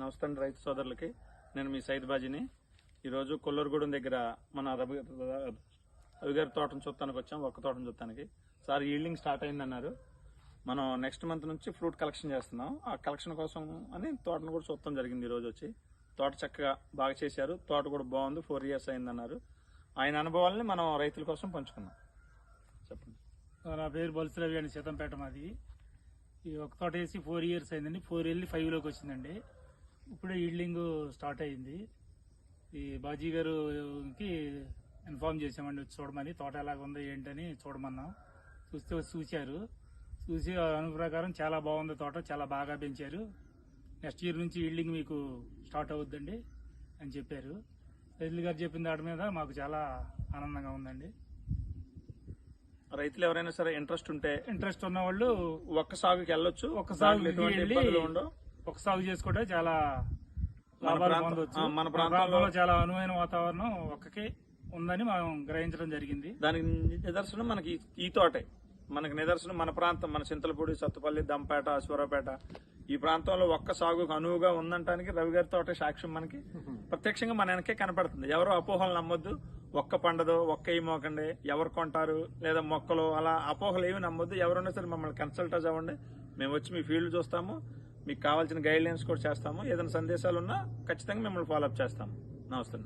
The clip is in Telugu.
నమస్తే అండి రైతు సోదరులకి. నేను మీ సైద్ బాజీని. ఈరోజు కొల్లూరుగూడెం దగ్గర మన రవి రవి గారి తోటను చూస్తానికి వచ్చాం ఒక్క తోటను చూడటానికి. సార్ ఈల్డింగ్ స్టార్ట్ అయిందన్నారు. మనం నెక్స్ట్ మంత్ నుంచి ఫ్రూట్ కలెక్షన్ చేస్తున్నాం. ఆ కలెక్షన్ కోసం అని తోటను కూడా చూడటం జరిగింది ఈ రోజు వచ్చి. తోట చక్కగా బాగా చేశారు. తోట కూడా బాగుంది. ఫోర్ ఇయర్స్ అయిందన్నారు. ఆయన అనుభవాలని మనం రైతుల కోసం పంచుకున్నాం. చెప్పండి. నా పేరు బొలసరవి అండి సీతంపేట మాది. ఈ ఒక తోట వేసి ఫోర్ ఇయర్స్ అయిందండి. ఫోర్ వెళ్ళి ఫైవ్లోకి వచ్చిందండి. ఇప్పుడే ఈల్డింగ్ స్టార్ట్ అయింది. ఈ బాజీ గారుకి ఇన్ఫార్మ్ చేసామండి వచ్చి చూడమని. తోట ఎలాగ ఉందో ఏంటని చూడమన్నాం. చూస్తే వచ్చి చూశారు. చూసి అను ప్రకారం చాలా బాగుంది తోట చాలా బాగా పెంచారు. నెక్స్ట్ ఇయర్ నుంచి ఈల్డింగ్ మీకు స్టార్ట్ అవుద్దండి అని చెప్పారు. రైతులు గారు చెప్పిన దాటి మీద మాకు చాలా ఆనందంగా ఉందండి. రైతులు ఎవరైనా సరే ఇంట్రెస్ట్ ఉంటే ఇంట్రెస్ట్ ఉన్న వాళ్ళు ఒక్క సాగుకి వెళ్ళొచ్చు. ఒక్క సాగు ఒక సాగు చేసుకుంటే చాలా మన లాభాలు పొందవచ్చు మన ప్రాంతంలో- చాలా అనువైన వాతావరణం ఒక్కకే ఉందని మనం గ్రహించడం జరిగింది. దానికి నిదర్శనం మనకి ఈ- ఈ తోటే. మనకి నిదర్శనం మన ప్రాంతం మన చింతలపూడి సత్తుపల్లి దంపేట అశ్వరాపేట ఈ ప్రాంతంలో ఒక్క సాగుకు అనువుగా ఉందంటానికి రవి గారి తోటే సాక్ష్యం మనకి. ప్రత్యక్షంగా మన వెనకే కనపడుతుంది. ఎవరు అపోహలు నమ్మొద్దు. ఒక్క పండదు ఒక్క ఈ మోకండి ఎవరు కొంటారు లేదా మొక్కలు అలా అపోహలు ఏమి నమ్మొద్దు. ఎవరున్నా సరే మమ్మల్ని కన్సల్ట్ అవ్వండి. మేము వచ్చి మీ ఫీల్డ్ చూస్తాము. మీకు కావాల్సిన గైడ్ లైన్స్ కూడా చేస్తాము? ఏదైనా సందేశాలు ఉన్నా ఖచ్చితంగా మిమ్మల్ని ఫాలోఅప్ చేస్తాము నమస్తే